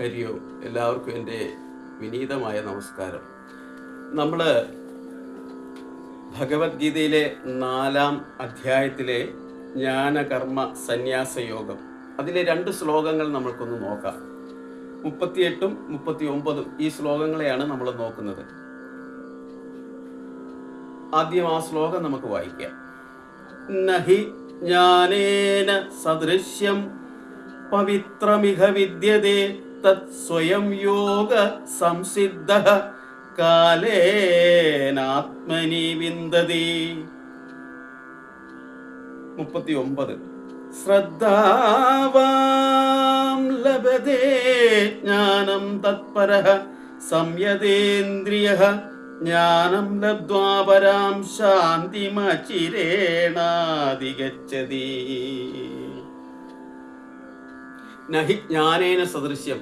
ഹരിയോ എല്ലാവർക്കും എന്റെ വിനീതമായ നമസ്കാരം. നമ്മൾ ഭഗവത്ഗീതയിലെ നാലാം അധ്യായത്തിലെ ജ്ഞാനകർമ്മ സന്യാസ യോഗം അതിലെ രണ്ട് ശ്ലോകങ്ങൾ നമ്മൾക്കൊന്ന് നോക്കാം. മുപ്പത്തിയെട്ടും മുപ്പത്തി ഒമ്പതും ഈ ശ്ലോകങ്ങളെയാണ് നമ്മൾ നോക്കുന്നത്. ആദ്യം ആ ശ്ലോകം നമുക്ക് വായിക്കാം. നഹി ജ്ഞാനേന സദൃശ്യം പവിത്രമിഹ വിദ്യതേ തത് സ്വയം യോഗ സംസിദ്ധ കാലേനാത്മനി വിന്ദതി. മുപ്പത്തി ഒമ്പത് ശ്രദ്ധാവാം ലഭതേ ജ്ഞാനം തത്പര സംയതേന്ദ്രിയ ജ്ഞാനം ലബ്ധ്വാ പരാം നഹി ജ്ഞാനേന സദൃശ്യം.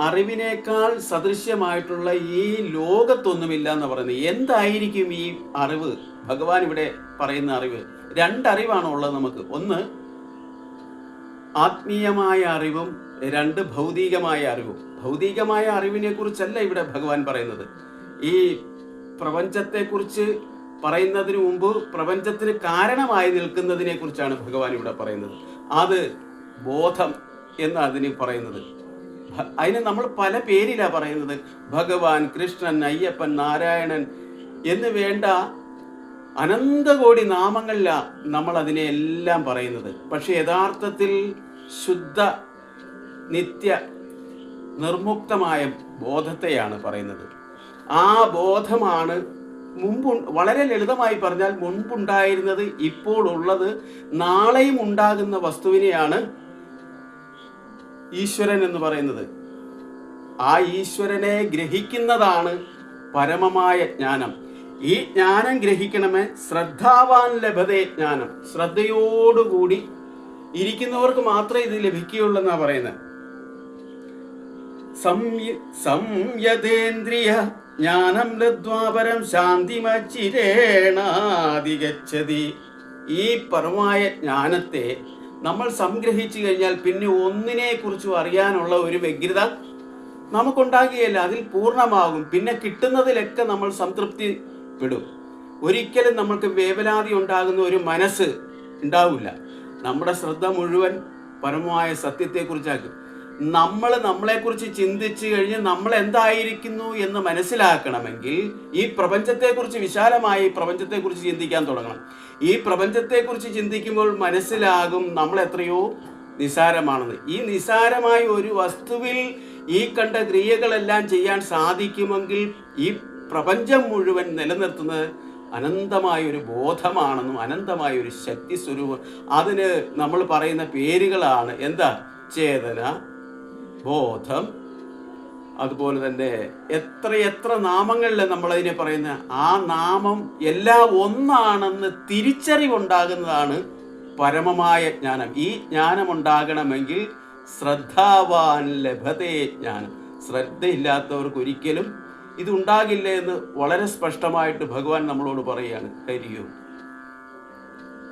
അറിവിനേക്കാൾ സദൃശ്യമായിട്ടുള്ള ഈ ലോകത്തൊന്നുമില്ല എന്ന് പറയുന്നത് എന്തായിരിക്കും ഈ അറിവ്? ഭഗവാൻ ഇവിടെ പറയുന്ന അറിവ്. രണ്ടറിവാണ് ഉള്ളത് നമുക്ക്. ഒന്ന് ആത്മീയമായ അറിവും രണ്ട് ഭൗതികമായ അറിവും. ഭൗതികമായ അറിവിനെ കുറിച്ചല്ല ഇവിടെ ഭഗവാൻ പറയുന്നത്. ഈ പ്രപഞ്ചത്തെക്കുറിച്ച് പറയുന്നതിന് മുമ്പ് പ്രപഞ്ചത്തിന് കാരണമായി നിൽക്കുന്നതിനെ കുറിച്ചാണ് ഭഗവാൻ ഇവിടെ പറയുന്നത്. അത് ബോധം എന്ന് അതിന് പറയുന്നത്. അതിന് നമ്മൾ പല പേരിലാണ് പറയുന്നത്. ഭഗവാൻ കൃഷ്ണൻ അയ്യപ്പൻ നാരായണൻ എന്ന് വേണ്ട അനന്തകോടി നാമങ്ങളിലാണ് നമ്മൾ അതിനെ എല്ലാം പറയുന്നത്. പക്ഷെ യഥാർത്ഥത്തിൽ ശുദ്ധ നിത്യ നിർമുക്തമായ ബോധത്തെയാണ് പറയുന്നത്. ആ ബോധമാണ് മുമ്പ് വളരെ ലളിതമായി പറഞ്ഞാൽ മുൻപുണ്ടായിരുന്നത് ഇപ്പോൾ ഉള്ളത് നാളെയും ഉണ്ടാകുന്ന വസ്തുവിനെയാണ് ഈശ്വരൻ എന്ന് പറയുന്നത്. ആ ഈശ്വരനെ ഗ്രഹിക്കുന്നതാണ് പരമമായ ജ്ഞാനം. ഈ ജ്ഞാനം ഗ്രഹിക്കണമേ ശ്രദ്ധാവാൻ ലഭതേ ജ്ഞാനം. ശ്രദ്ധയോടുകൂടി ഇരിക്കുന്നവർക്ക് മാത്രമേ ഇത് ലഭിക്കുകയുള്ളൂ എന്നാ പറയുന്നത് സംയ- സംയതേന്ദ്രിയ ജ്ഞാനം ലദ്വാപരം ശാന്തിമച്ചിരേണാതികച്ചതി ഈ പരമായ ജ്ഞാനത്തെ നമ്മൾ സംഗ്രഹിച്ചു കഴിഞ്ഞാൽ പിന്നെ ഒന്നിനെ കുറിച്ചും അറിയാനുള്ള ഒരു വ്യഗ്രത നമുക്കുണ്ടാകുകയില്ല. അതിൽ പൂർണമാകും. പിന്നെ കിട്ടുന്നതിലൊക്കെ നമ്മൾ സംതൃപ്തി പെടും ഒരിക്കലും നമ്മൾക്ക് വേവലാതി ഉണ്ടാകുന്ന ഒരു മനസ്സ് ഉണ്ടാവില്ല. നമ്മുടെ ശ്രദ്ധ മുഴുവൻ പരമമായ സത്യത്തെക്കുറിച്ചാക്കും നമ്മൾ നമ്മളെക്കുറിച്ച് ചിന്തിച്ചു കഴിഞ്ഞ് നമ്മൾ എന്തായിരിക്കുന്നു എന്ന് മനസ്സിലാക്കണമെങ്കിൽ ഈ പ്രപഞ്ചത്തെക്കുറിച്ച് വിശാലമായി ഈ പ്രപഞ്ചത്തെക്കുറിച്ച് ചിന്തിക്കാൻ തുടങ്ങണം. ഈ പ്രപഞ്ചത്തെക്കുറിച്ച് ചിന്തിക്കുമ്പോൾ മനസ്സിലാകും നമ്മൾ എത്രയോ നിസാരമാണെന്ന്. ഈ നിസാരമായ ഒരു വസ്തുവിൽ ഈ കണ്ട ക്രിയകളെല്ലാം ചെയ്യാൻ സാധിക്കുമെങ്കിൽ ഈ പ്രപഞ്ചം മുഴുവൻ നിലനിർത്തുന്നത് അനന്തമായ ഒരു ബോധമാണെന്നും അനന്തമായ ഒരു ശക്തി സ്വരൂപം അതിന് നമ്മൾ പറയുന്ന പേരുകളാണ്. എന്താ? ചേതന ബോധം അതുപോലെ തന്നെ എത്ര എത്ര നാമങ്ങളിൽ നമ്മളതിനെ പറയുന്ന ആ നാമം എല്ലാം ഒന്നാണെന്ന് തിരിച്ചറിവുണ്ടാകുന്നതാണ് പരമമായ ജ്ഞാനം. ഈ ജ്ഞാനം ഉണ്ടാകണമെങ്കിൽ ശ്രദ്ധാവാൻ ലഭതേ ജ്ഞാനം. ശ്രദ്ധയില്ലാത്തവർക്ക് ഒരിക്കലും ഇത് ഉണ്ടാകില്ല എന്ന് വളരെ സ്പഷ്ടമായിട്ട് ഭഗവാൻ നമ്മളോട് പറയുകയാണ്. ഹരിയോ.